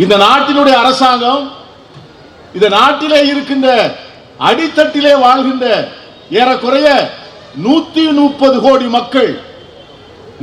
இந்த நாட்டினுடைய அரசாங்கம் இந்த நாட்டிலே இருக்கின்ற அடித்தட்டிலே வாழ்கின்ற ஏறக்குறைய நூத்தி முப்பது கோடி மக்கள்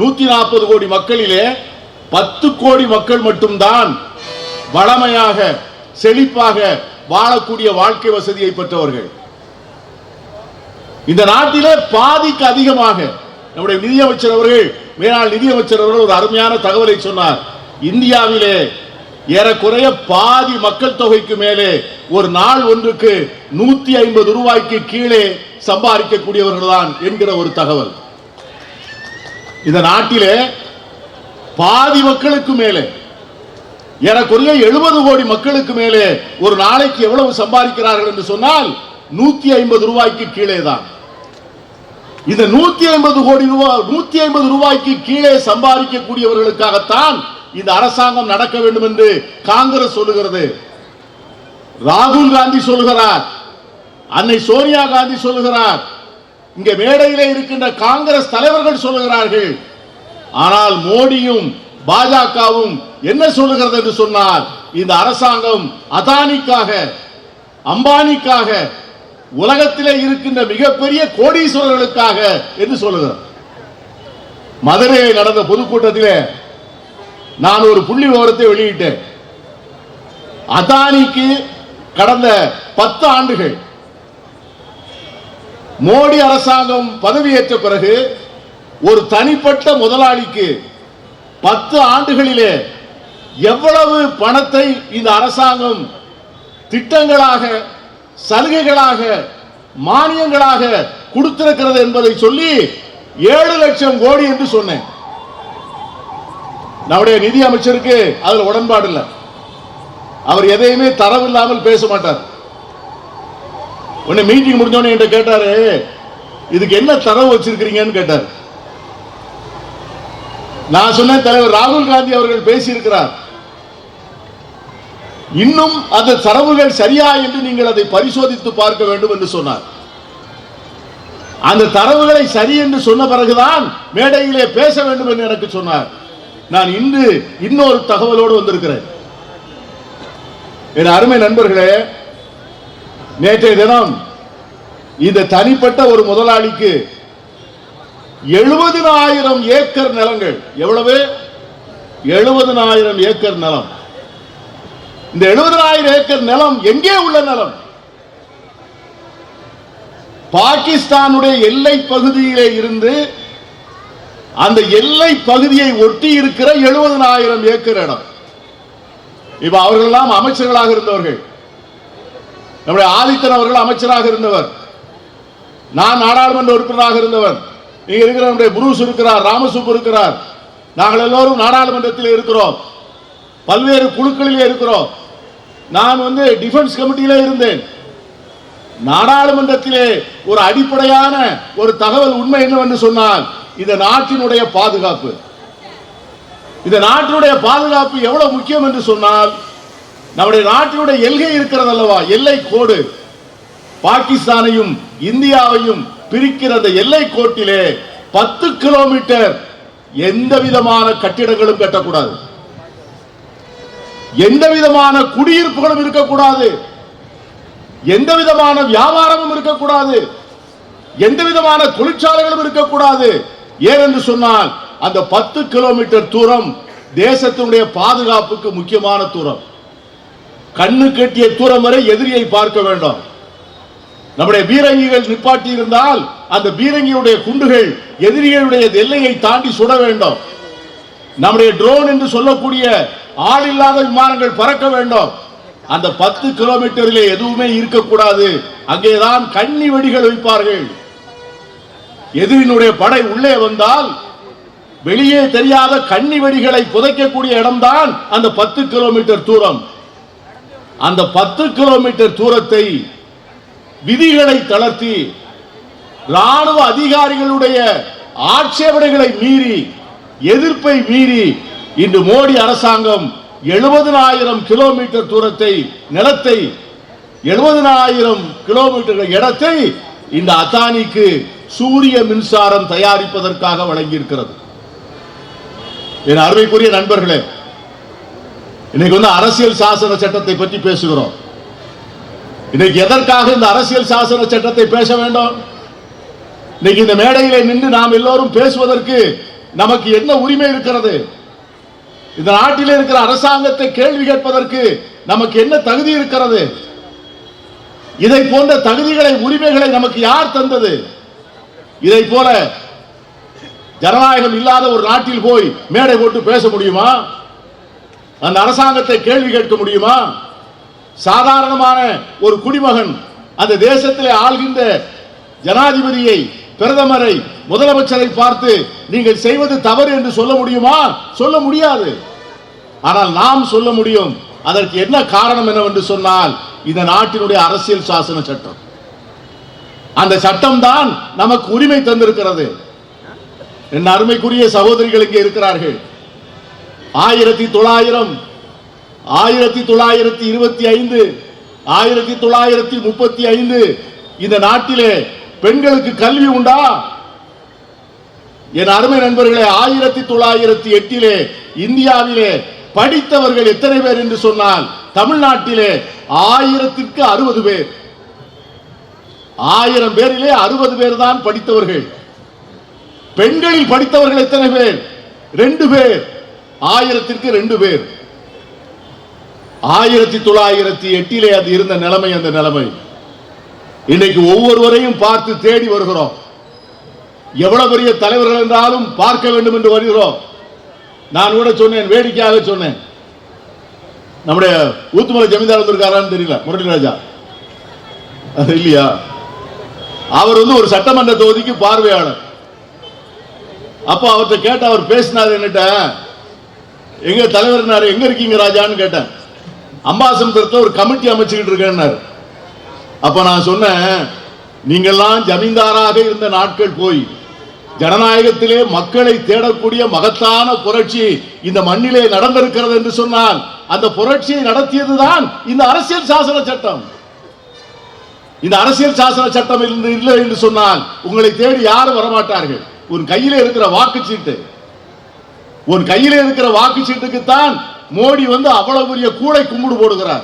நூத்தி நாற்பது கோடி மக்களிலே பத்து கோடி மக்கள் மட்டும்தான் வளமையாக செழிப்பாக வாழக்கூடிய வாழ்க்கை வசதியை பெற்றவர்கள். இந்த நாட்டிலே பாதிக்கு அதிகமாக நம்முடைய நிதியமைச்சர் அவர்கள் மேலாள் நிதியமைச்சர் அவர்கள் ஒரு அருமையான தகவலை சொன்னார். இந்தியாவிலே ஏறக்குறைய பாதி மக்கள் தொகைக்கு மேலே ஒரு நாள் ஒன்றுக்கு நூத்தி ஐம்பது ரூபாய்க்கு கீழே சம்பாதிக்கக்கூடியவர்கள் தான் என்கிற ஒரு தகவல். இந்த நாட்டிலே பாதி மக்களுக்கு மேலே ஏறக்குறைய எழுபது கோடி மக்களுக்கு மேலே ஒரு நாளைக்கு எவ்வளவு சம்பாதிக்கிறார்கள் என்று சொன்னால் நூத்தி ஐம்பது ரூபாய்க்கு கீழே தான் இந்த நூத்தி ஐம்பது கோடி ரூபாய் நூத்தி ஐம்பது ரூபாய்க்கு கீழே சம்பாதிக்கக்கூடியவர்களுக்காகத்தான் இந்த அரசாங்கம் நடக்க வேண்டும் என்று காங்கிரஸ் சொல்லுகிறது. ராகுல் காந்தி சொல்லுகிறார். அன்னை சோனியா காந்தி சொல்லுகிறார். இங்க மேடையிலே இருக்கின்ற காங்கிரஸ் தலைவர்கள் சொல்லுகிறார்கள். ஆனால் மோடியும் பாஜகவும் என்ன சொல்லுகிறது என்று சொன்னால் இந்த அரசாங்கம் அதானிக்காக அம்பானிக்காக உலகத்திலே இருக்கின்ற மிகப்பெரிய கோடீஸ்வரர்களுக்காக என்று சொல்லுகிறார் மதுரையில் நடந்த பொதுக்கூட்டத்திலே நான் ஒரு புள்ளி விவரத்தை வெளியிட்டேன். அதானிக்கு கடந்த பத்து ஆண்டுகள் மோடி அரசாங்கம் பதவியேற்ற பிறகு ஒரு தனிப்பட்ட முதலாளிக்கு பத்து ஆண்டுகளிலே எவ்வளவு பணத்தை இந்த அரசாங்கம் திட்டங்களாக சலுகைகளாக மானியங்களாக கொடுத்திருக்கிறது என்பதை சொல்லி ஏழு லட்சம் கோடி என்று சொன்னேன். நம்முடைய நிதி அமைச்சருக்கு அதுல உடன்பாடு இல்லை. அவர் எதையுமே தரவில்லாமல் பேச மாட்டார். உன்னை மீட்டிங் முடிஞ்சோடனே என்கிட்ட கேட்டாரு இதுக்கு என்ன தரவு வச்சிருக்கிறீங்கன்னு கேட்டார். நான் சொன்ன தலைவர் ராகுல் காந்தி அவர்கள் பேசியிருக்கிறார். இன்னும் அந்த தரவுகள் சரியா என்று நீங்கள் அதை பரிசோதித்து பார்க்க வேண்டும் என்று சொன்னார். அந்த தரவுகளை சரி என்று சொன்ன பிறகுதான் மேடையிலே பேச வேண்டும் என்று எனக்கு சொன்னார். நான் இன்று இன்னொரு தகவலோடு வந்திருக்கிறேன். என் அருமை நண்பர்களே நேற்றைய தினம் இந்த தனிப்பட்ட ஒரு முதலாளிக்கு எழுபதினாயிரம் ஏக்கர் நிலங்கள். எவ்வளவு? எழுபதினாயிரம் ஏக்கர் நிலம். இந்த எழுபதினாயிரம் ஏக்கர் நிலம் எங்கே உள்ள நிலம்? பாகிஸ்தானுடைய எல்லை பகுதியிலே இருந்து அந்த எல்லை பகுதியை ஒட்டி இருக்கிற எழுபதனாயிரம் ஏக்கர் இடம். இப்ப அவர்கள் எல்லாம் அமைச்சர்களாக இருந்தவர்கள். நம்முடைய ஆதித்தன் அவர்கள் அமைச்சராக இருந்தவர். நான் நாடாளுமன்ற உறுப்பினராக இருந்தவர். இங்க இருக்கிற நம்முடைய புரூஸ் இருக்கிறார் ராமசுப்பு இருக்கிறார். நாங்கள் எல்லோரும் நாடாளுமன்றத்தில் இருக்கிறோம். பல்வேறு குழுக்களிலே இருக்கிறோம். நான் வந்து டிஃபென்ஸ் கமிட்டியிலே இருந்தேன். நாடாளுமன்றத்திலே ஒரு அடிப்படையான ஒரு தகவல் உண்மை என்னவென்று சொன்னால் இந்த நாட்டினுடைய பாதுகாப்பு. இந்த நாட்டினுடைய பாதுகாப்பு எவ்வளவு முக்கியம் என்று சொன்னால் நம்முடைய நாட்டினுடைய எல்கை இருக்கிறது அல்லவா? எல்லை கோடு பாகிஸ்தானையும் இந்தியாவையும் பிரிக்கிற அந்த எல்லை கோட்டிலே பத்து கிலோமீட்டர் எந்த விதமான கட்டிடங்களும் கட்டக்கூடாது. எந்த விதமான குடியிருப்புகளும் இருக்கக்கூடாது. எந்த விதமான வியாபாரமும் இருக்கக்கூடாது. எந்த விதமான தொழிற்சாலைகளும் இருக்கக்கூடாது. ஏனென்று சொன்னால் அந்த பத்து கிலோமீட்டர் தூரம் தேசத்தினுடைய பாதுகாப்புக்கு முக்கியமான தூரம். கண்ணு கட்டிய தூரம் வரை எதிரியை பார்க்க வேண்டும். நம்முடைய பீரங்கிகள் நிப்பாட்டி இருந்தால் அந்த பீரங்கியுடைய குண்டுகள் எதிரிகளுடைய எல்லையை தாண்டி சுட வேண்டும். நம்முடைய ட்ரோன் என்று சொல்லக்கூடிய ஆள் இல்லாத விமானங்கள் பறக்க வேண்டும். அந்த பத்து கிலோமீட்டரிலே எதுவுமே இருக்கக்கூடாது. அங்கேதான் கண்ணி வெடிகள் வைப்பார்கள். எதிரினுடைய படை உள்ளே வந்தால் வெளியே தெரியாத கண்ணி வெடிகளை புதைக்கக்கூடிய இடம்தான் அந்த பத்து கிலோமீட்டர் தூரம். அந்த பத்து கிலோமீட்டர் தூரத்தை விதிகளை தளர்த்தி ராணுவ அதிகாரிகளுடைய ஆட்சேபனைகளை மீறி எதிர்ப்பை மீறி இன்று மோடி அரசாங்கம் எழுபதனாயிரம் கிலோமீட்டர் தூரத்தை நிலத்தை எழுபதனாயிரம் கிலோமீட்டர் இடத்தை இந்த அத்தானிக்கு சூரிய மின்சாரம் தயாரிப்பதற்காக வழங்கியிருக்கிறது. என் அருமைக்குரிய நண்பர்களே இன்னைக்கு வந்து அரசியல் சாசன சட்டத்தை பற்றி பேசுகிறோம். இன்னைக்கு எதற்காக இந்த அரசியல் சாசன சட்டத்தை பேச வேண்டும்? இன்னைக்கு இந்த மேடையில நின்று நாம் எல்லோரும் பேசுவதற்கு நமக்கு என்ன உரிமை இருக்கிறது? இந்த நாட்டிலே இருக்கிற அரசாங்கத்தை கேள்வி கேட்பதற்கு நமக்கு என்ன தகுதி இருக்கிறது? இதை போன்ற தகுதிகளை உரிமைகளை நமக்கு யார் தந்தது? இதை போல ஜனநாயகம் இல்லாத ஒரு நாட்டில் போய் மேடை போட்டு பேச முடியுமா? அந்த அரசாங்கத்தை கேள்வி கேட்க முடியுமா? சாதாரணமான ஒரு குடிமகன் அந்த தேசத்திலே ஆள்கின்ற ஜனாதிபதியை பிரதமரை முதலமைச்சரை பார்த்து நீங்கள் செய்வது தவறு என்று சொல்ல முடியுமா? சொல்ல முடியாது. ஆனால் நாம் சொல்ல முடியும். அதற்கு என்ன காரணம் என்னவென்று சொன்னால் இந்த நாட்டினுடைய அரசியல் சாசன சட்டம். அந்த சட்டம் தான் நமக்கு உரிமை தந்திருக்கிறது. என் அருமைக்குரிய சகோதரிகள் இங்கே இருக்கிறார்கள். ஆயிரத்தி தொள்ளாயிரம் ஆயிரத்தி தொள்ளாயிரத்தி இருபத்தி ஐந்து ஆயிரத்தி தொள்ளாயிரத்தி முப்பத்தி ஐந்து இந்த நாட்டிலே பெண்களுக்கு கல்வி உண்டா? என் அருமை நண்பர்களே ஆயிரத்தி தொள்ளாயிரத்தி எட்டிலே இந்தியாவிலே படித்தவர்கள் எத்தனை பேர் என்று சொன்னால் தமிழ்நாட்டிலே ஆயிரத்திற்கு அறுபது பேர். ஆயிரம் பேரிலே அறுபது பேர் தான் படித்தவர்கள். பெண்களில் படித்தவர்கள் எத்தனை பேர்? ரெண்டு பேர். ஆயிரத்திற்கு ரெண்டு பேர். ஆயிரத்தி தொள்ளாயிரத்தி எட்டிலே அது இருந்த நிலைமை அந்த நிலைமை. இன்னைக்கு ஒவ்வொருவரையும் பார்த்து தேடி வருகிறோம். எவ்வளவு பெரிய தலைவர்கள் என்றாலும் பார்க்க வேண்டும் என்று வருகிறோம். நான் கூட சொன்னேன் வேடிக்கையாக சொன்னேன். நம்முடைய ஊத்துமலை ஜமீன்தார் வந்திருக்காரான்னு தெரியல முரளிராஜா அது இல்லையா? அவர் வந்து ஒரு சட்டமன்ற தொகுதிக்கு பார்வையாளர். அப்போ அவர்கிட்ட கேட்ட அவர் பேசினார் என்னட்ட. எங்க தலைவர் எங்க இருக்கீங்க ராஜான்னு கேட்டேன். அம்பாசமுத்திரத்தில் ஒரு கமிட்டி அமைச்சுக்கிட்டு இருக்கேன்னாரு. அப்ப நான் சொன்னேன் நீங்கெல்லாம் ஜமீன்தாராக இருந்த நாட்கள் போய் ஜனநாயகத்திலே மக்களை தேடக்கூடிய மகத்தான புரட்சி இந்த மண்ணிலே நடந்திருக்கிறது என்று சொன்னால் அந்த புரட்சியை நடத்தியதுதான் இந்த அரசியல் சாசன சட்டம். இந்த அரசியல் சாசன சட்டம் இருந்து இல்லை என்று சொன்னால் உங்களை தேடி யாரும் வரமாட்டார்கள். உன் கையில இருக்கிற வாக்குச்சீட்டு. உன் கையில இருக்கிற வாக்குச்சீட்டுக்குத்தான் மோடி வந்து அவ்வளவு பெரிய கூடை கும்பிடு போடுகிறார்.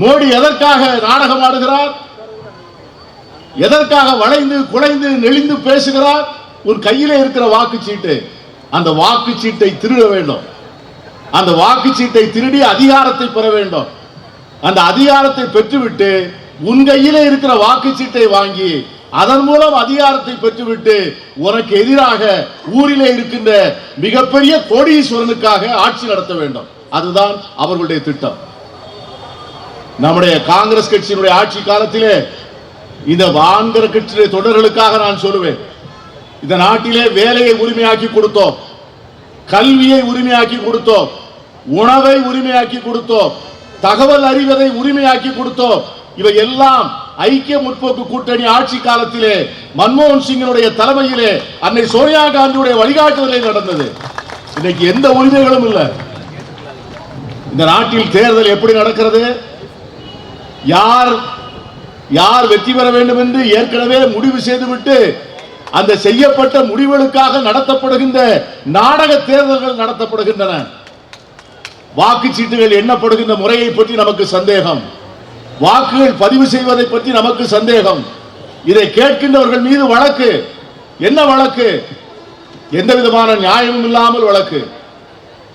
மோடி எதற்காக நாடகம் ஆடுகிறார்? எதற்காக வளைந்து குலைந்து நெளிந்து பேசுகிறார்? உன் கையில இருக்கிற வாக்குச்சீட்டு. அந்த வாக்குச்சீட்டை திருட வேண்டும். அந்த வாக்குச்சீட்டை திருடி அதிகாரத்தை பெற வேண்டும். அந்த அதிகாரத்தை பெற்றுவிட்டு உன் கையில இருக்கிற வாக்குச்சீட்டை வாங்கி அதன் மூலம் அதிகாரத்தை பெற்றுவிட்டு உனக்கு எதிராக ஊரிலே இருக்கின்ற மிகப்பெரிய கோடீஸ்வரனுக்காக ஆட்சி நடத்த வேண்டும். அதுதான் அவர்களுடைய திட்டம். நம்முடைய காங்கிரஸ் கட்சியினுடைய ஆட்சி காலத்திலே இந்த வான்கிற கட்சியுடைய தொடர்களுக்காக நான் சொல்லுவேன். இந்த நாட்டிலே வேலையை உரிமையாக்கி கொடுத்தோம். கல்வியை உரிமையாக்கி கொடுத்தோம். உணவை உரிமையாக்கி கொடுத்தோம். தகவல் அறிவதை உரிமையாக்கி கொடுத்தோம். இவை எல்லாம் ஐக்கிய முற்போக்கு கூட்டணி ஆட்சி காலத்திலே மன்மோகன் சிங்கினுடைய தலைமையிலே அன்னை சோனியா காந்தியுடைய வழிகாட்டுதலே நடந்தது. இன்னைக்கு எந்த உரிமைகளும் இல்லை. இந்த நாட்டில் தேர்தல் எப்படி நடக்கிறது? யார் யார் வெற்றி பெற வேண்டும் என்று ஏற்கனவே முடிவு செய்துவிட்டு அந்த செய்யப்பட்ட முடிவுகளுக்காக நடத்தப்படுகின்ற நாடக தேர்தல்கள் நடத்தப்படுகின்றன. வாக்குச்சீட்டுகள் எண்ணப்படுகின்ற முறையை பற்றி நமக்கு சந்தேகம். வாக்குகள் பதிவு செய்வதை பற்றி நமக்கு சந்தேகம். இதை கேட்கின்றவர்கள் மீது வழக்கு. என்ன வழக்கு? எந்த விதமான நியாயமும் இல்லாமல் வழக்கு.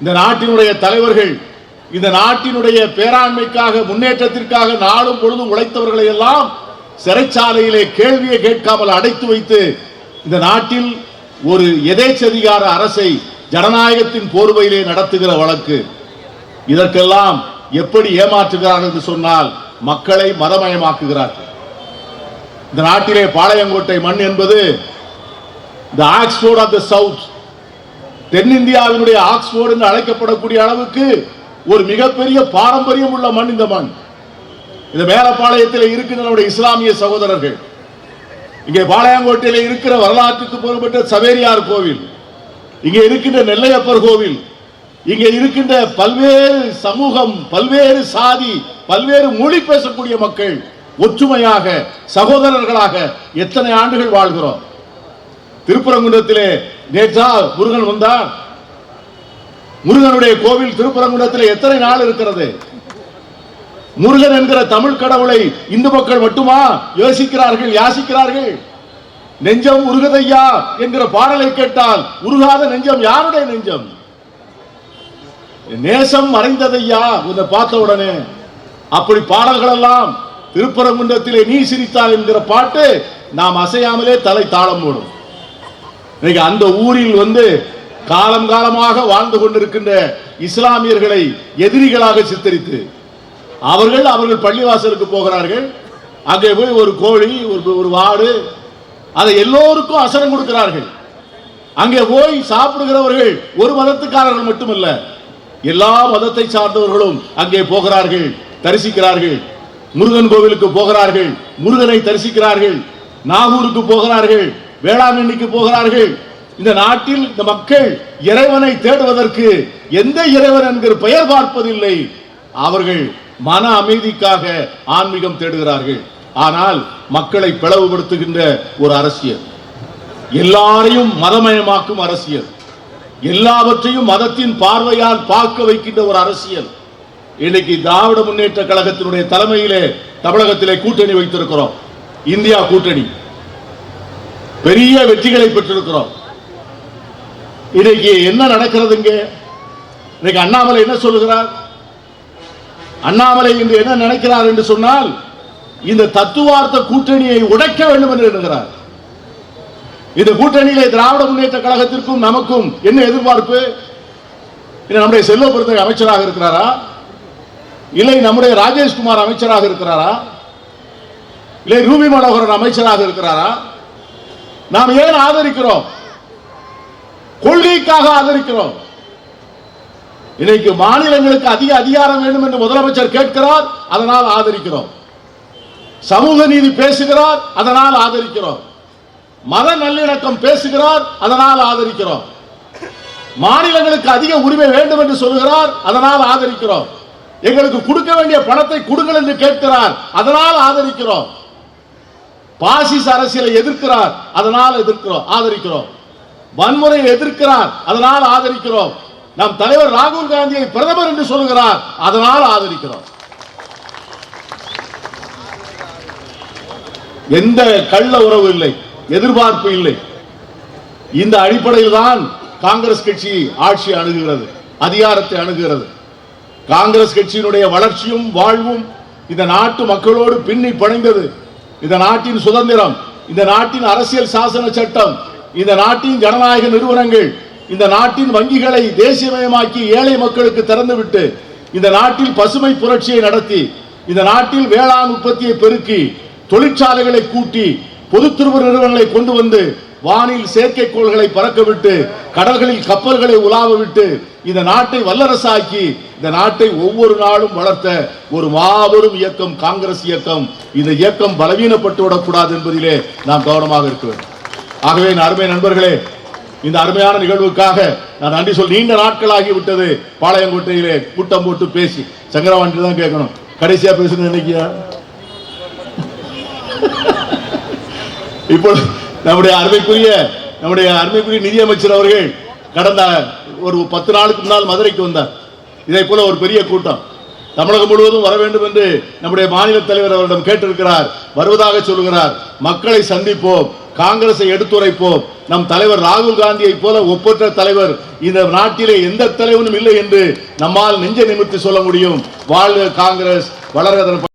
இந்த நாட்டினுடைய தலைவர்கள் இந்த நாட்டினுடைய பேராண்மைக்காக முன்னேற்றத்திற்காக நாளும் பொழுதும் உழைத்தவர்களை எல்லாம் சிறைச்சாலையிலே கேள்வியை கேட்காமல் அடைத்து வைத்து இந்த நாட்டில் ஒரு எதேச்சதிகார அரசை ஜனநாயகத்தின் போர்வையிலே நடத்துகிற வழக்கு. இதற்கெல்லாம் எப்படி ஏமாற்றுகிறார்கள் என்று சொன்னால் மக்களை மதமயமாக்குகிறார்கள். இந்த நாட்டிலே பாளையங்கோட்டை மண் என்பது the Oxford of the south தென்னிந்தியாவினுடைய Oxford என்று அழைக்கப்படக்கூடிய அளவுக்கு ஒரு மிகப்பெரிய பாரம்பரியம் உள்ள மண் இந்த மண். இந்த மேலப்பாளையத்தில் இருக்கின்ற நம்முடைய இஸ்லாமிய சகோதரர்கள். இங்கே பாளையங்கோட்டையில் இருக்கிற வரலாற்றுக்கு பொறுப்பட்ட சவேரியார் கோவில். இங்கே இருக்கின்ற நெல்லையப்பர் கோவில். இங்கே இருக்கின்ற பல்வேறு சமூகம் பல்வேறு சாதி பல்வேறு மொழி பேசக்கூடிய மக்கள் ஒற்றுமையாக சகோதரர்களாக எத்தனை ஆண்டுகள் வாழ்கிறோம்? திருப்பரங்குன்றத்திலே நேற்றா முருகன் வந்தார் முருகனுடைய கோவில் திருப்பரங்குன்றத்தில் எத்தனை நாள் இருக்கிறது? முருகன் என்கிற தமிழ் கடவுளை இந்து மக்கள் மட்டுமா யோசிக்கிறார்கள் யாசிக்கிறார்கள்? நெஞ்சம் உருகதையா என்கிற பாடலை கேட்டால் உருகாத நெஞ்சம் யாருடைய நெஞ்சம்? நேசம் மறைந்ததையா? உன்னை பார்த்த உடனே. அப்படி பாடல்கள் எல்லாம் திருப்பரங்குன்றத்திலே நீ சிரித்தாள் என்கிற பாட்டு நாம் அசையாமலே தலை தாளம் போடும். இன்னைக்கு அந்த ஊரில் வந்து காலம் காலமாக வாழ்ந்து கொண்டிருக்கின்ற இஸ்லாமியர்களை எதிரிகளாக சித்தரித்து அவர்கள் அவர்கள் பள்ளிவாசலுக்கு போகிறார்கள். அங்கே போய் ஒரு கோழி ஒரு ஒரு வாடு அதை எல்லோருக்கும் அசனம் கொடுக்கிறார்கள். அங்கே போய் சாப்பிடுகிறவர்கள் ஒரு மதத்துக்காரர்கள் மட்டுமல்ல எல்லா மதத்தை சார்ந்தவர்களும் அங்கே போகிறார்கள் தரிசிக்கிறார்கள். முருகன் கோவிலுக்கு போகிறார்கள் முருகனை தரிசிக்கிறார்கள். நாகூருக்கு போகிறார்கள் வேளாங்கண்ணிக்கு போகிறார்கள். இந்த நாட்டில் இந்த மக்கள் இறைவனை தேடுவதற்கு எந்த இறைவன் என்கிற பெயர் பார்ப்பதில்லை. அவர்கள் மன அமைதிக்காக ஆன்மீகம் தேடுகிறார்கள். ஆனால் மக்களை பிளவுபடுத்துகின்ற ஒரு அரசியல். எல்லாரையும் மதமயமாக்கும் அரசியல். எல்லாவற்றையும் மதத்தின் பார்வையால் பார்க்க வைக்கின்ற ஒரு அரசியல். இன்னைக்கு திராவிட முன்னேற்ற கழகத்தினுடைய தலைமையிலே தமிழகத்திலே கூட்டணி வைத்திருக்கிறோம். இந்தியா கூட்டணி. பெரிய வெற்றிகளை பெற்றிருக்கிறோம். இன்னைக்கு என்ன நடக்கிறது இங்கே? இன்னைக்கு அண்ணாமலை என்ன சொல்லுகிறார்? அண்ணாமலை இன்று என்ன நினைக்கிறார் என்று சொன்னால் இந்த தத்துவார்த்த கூட்டணியை உடைக்க வேண்டும் என்று எண்ணுகிறார். இந்த கூட்டணியிலே திராவிட முன்னேற்ற கழகத்திற்கும் நமக்கும் என்ன எதிர்பார்ப்பு? நம்முடைய செல்வ பெருந்தகை அமைச்சராக இருக்கிறாரா? இல்லை நம்முடைய ராஜேஷ்குமார் அமைச்சராக இருக்கிறாரா? இல்லை ரூபி மனோகரன் அமைச்சராக இருக்கிறாரா? நாம் ஏன் ஆதரிக்கிறோம்? கொள்கைக்காக ஆதரிக்கிறோம். இன்னைக்கு மாநிலங்களுக்கு அதிக அதிகாரம் வேண்டும் என்று முதலமைச்சர் கேட்கிறார் அதனால் ஆதரிக்கிறோம். சமூக நீதி பேசுகிறார் அதனால் ஆதரிக்கிறோம். மத நல்லிணக்கம் பேசுகிறார் அதனால் ஆதரிக்கிறோம். மாநிலங்களுக்கு அதிக உரிமை வேண்டும் என்று சொல்கிறார் அதனால் ஆதரிக்கிறோம். எங்களுக்கு கொடுக்க வேண்டிய பணத்தை கொடுங்கள் என்று கேட்கிறார் அதனால் ஆதரிக்கிறோம். பாசிச அரசியலை எதிர்க்கிறார் அதனால் எதிர்க்கிறோம் ஆதரிக்கிறோம். வன்முறையை எதிர்க்கிறார் அதனால் ஆதரிக்கிறோம். நம் தலைவர் ராகுல் காந்தியை பிரதமர் என்று சொல்கிறார் அதனால் ஆதரிக்கிறோம். எந்த கள்ள உறவு இல்லை. எதிர்பார்ப்பு இல்லை. இந்த அடிப்படையில் தான் காங்கிரஸ் கட்சி ஆட்சி அணுகுகிறது அதிகாரத்தை அணுகுகிறது. காங்கிரஸ் கட்சியினுடைய வளர்ச்சியும் வாழ்வும் இந்த நாட்டு மக்களோடு பின்னி பணிந்தது. இந்த நாட்டின் சுதந்திரம் இந்த நாட்டின் அரசியல் சாசன சட்டம் இந்த நாட்டின் ஜனநாயக நிறுவனங்கள் இந்த நாட்டின் வங்கிகளை தேசியமயமாக்கி ஏழை மக்களுக்கு திறந்துவிட்டு இந்த நாட்டில் பசுமை புரட்சியை நடத்தி இந்த நாட்டில் வேளாண் உற்பத்தியை பெருக்கி தொழிற்சாலைகளை கூட்டி பொதுத்துறவு நிறுவனங்களை கொண்டு வந்து வானில் செயற்கைக்கோள்களை பறக்க விட்டு கடல்களில் கப்பல்களை உலாவ விட்டு இந்த நாட்டை வல்லரசாக்கி இந்த நாட்டை ஒவ்வொரு நாளும் வளர்த்த ஒரு மாபெரும் இயக்கம் காங்கிரஸ் இயக்கம். இந்த இயக்கம் பலவீனப்பட்டு விடக்கூடாது என்பதிலே நாம் கவனமாக இருக்கிறேன் ஆகவே என் அருமை நண்பர்களே இந்த அருமையான நிகழ்வுக்காக நான் நன்றி சொல் நீண்ட நாட்களாகி விட்டது பாளையங்கோட்டையிலே கூட்டம் போட்டு பேசி. சங்கரவாண்டி தான் கேட்கணும். கடைசியா பேசுனது நினைக்கியா? இப்போ நம்முடைய அருமைக்குரிய நம்முடைய அருமைக்குரிய நிதியமைச்சர் அவர்கள் கடந்த ஒரு பத்து நாளுக்கு முன்னால் மதுரைக்கு வந்தார். இதே போல ஒரு பெரிய கூட்டம். தமிழகம் முழுவதும் வர வேண்டும் என்று நம்முடைய மாநில தலைவர் அவரிடம் கேட்டிருக்கிறார். வருவதாக சொல்லுகிறார் மக்களை சந்திப்போம். காங்கிரஸை எடுத்துரைப்போம். நம் தலைவர் ராகுல் காந்தியை போல ஒப்பற்ற தலைவர் இந்த நாட்டிலே எந்த தலைவனும் இல்லை என்று நம்மால் நெஞ்ச நிமிர்த்தி சொல்ல முடியும். வாழ்க காங்கிரஸ் வளர்க